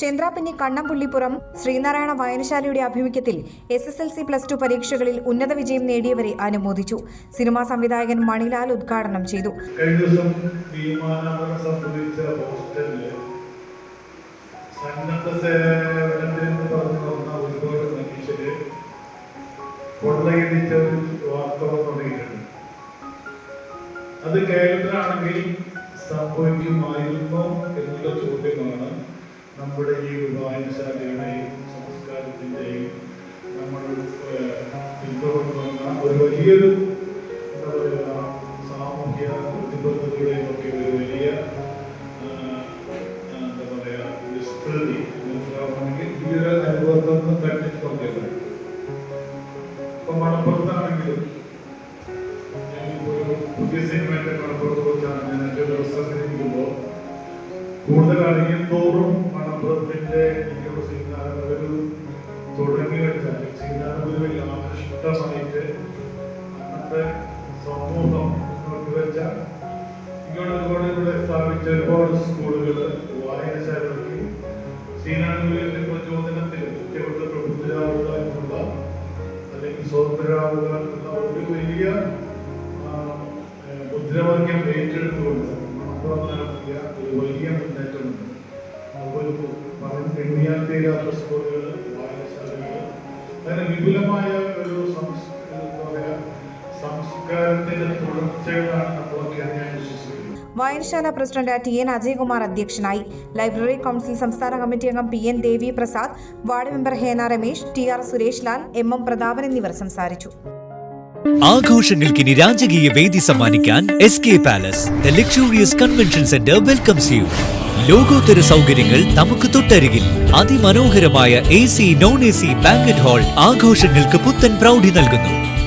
ചന്ദ്രാപിന്നി കണ്ണംപുള്ളിപ്പുറം ശ്രീനാരായണ വായനശാലയുടെ ആഭിമുഖ്യത്തിൽ S S L C plus two പരീക്ഷകളിൽ ഉന്നത വിജയം നേടിയവരെ അനുമോദിച്ചു. സിനിമാ സംവിധായകൻ മണിലാൽ ഉദ്ഘാടനം ചെയ്തു. അത് സംഭവിക്കുമായിരുന്നോ എന്നുള്ള ചോദ്യമാണ് നമ്മുടെ ഈ വായനശാലയുടെയും സംസ്കാരത്തിന്റെയും നമ്മൾ പിന്തുടർന്ന ഒരു വലിയൊരു എന്താ പറയുക സാമൂഹ്യ പ്രതിബദ്ധതയുടെയും ഒക്കെ ഒരു വലിയ എന്താ പറയുക വിസ്തൃതി മനസ്സിലാവണമെങ്കിൽ ഈ ഒരു അനുഭവത്തിൽ നിന്ന് തന്നെ നോക്കിയത് ഇപ്പൊ മണപ്പുറത്താണെങ്കിലും പുതിയ സിനിമയുടെ മണപ്പുറത്ത് കുറിച്ചാണ് ഞാൻ എന്റെ ദിവസം സംഘടിപ്പിക്കുമ്പോൾ കൂടുതൽ അറിയും തോറും ആകൃഷ്ടമായിട്ട് അന്നത്തെ സമൂഹം വെച്ച ഇങ്ങോട്ട് ഒരുപാട് ഇവിടെ സ്ഥാപിച്ച ഒരുപാട് സ്കൂളുകൾ വായനശാലകൾക്ക് സീനാനുകളിലെ പ്രചോദനത്തിൽ കുട്ടികളുടെ എന്നുള്ള അല്ലെങ്കിൽ സ്വതന്ത്രരാവുക എന്നുള്ള ഒരു വലിയ മുദ്രാവാക്യം ഏറ്റെടുത്തുകൊണ്ട് മണപ്പുറം നടത്തിയ ഒരു വലിയ മുന്നേറ്റമുണ്ട് അതുപോലെ പറഞ്ഞു എണ്ണിയാൽ തീരാത്ത സ്കൂളുകൾ വായനശാലകൾ അങ്ങനെ വിപുലമായ സംസ്കാരത്തിന്റെ തുടർച്ചകളാണ് നമ്മളൊക്കെ ഞാൻ വിശ്വസിക്കുന്നത് വായനശാല പ്രസിഡന്റ് ടി എൻ അജയകുമാർ അധ്യക്ഷനായി. ലൈബ്രറി കൗൺസിൽ സംസ്ഥാന കമ്മിറ്റി അംഗം P N Devi Prasad ward member Hena Ramesh T R Suresh Lal M M Prathapan എന്നിവർ സംസാരിച്ചു. ആഘോഷങ്ങൾക്ക് ഇനി രാജകീയ വേദി സമ്മാനിക്കാൻ S K palace the luxurious convention centre welcomes you ലോകോത്തര സൗകര്യങ്ങൾ നമുക്ക് തൊട്ടരികിൽ. അതിമനോഹരമായ A C non A C banquet hall ആഘോഷങ്ങൾക്ക് പുത്തൻ പ്രൗഢി നൽകുന്നു.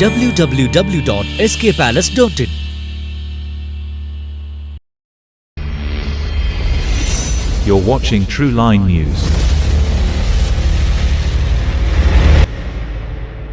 www.skpalace.in You're watching True Line News.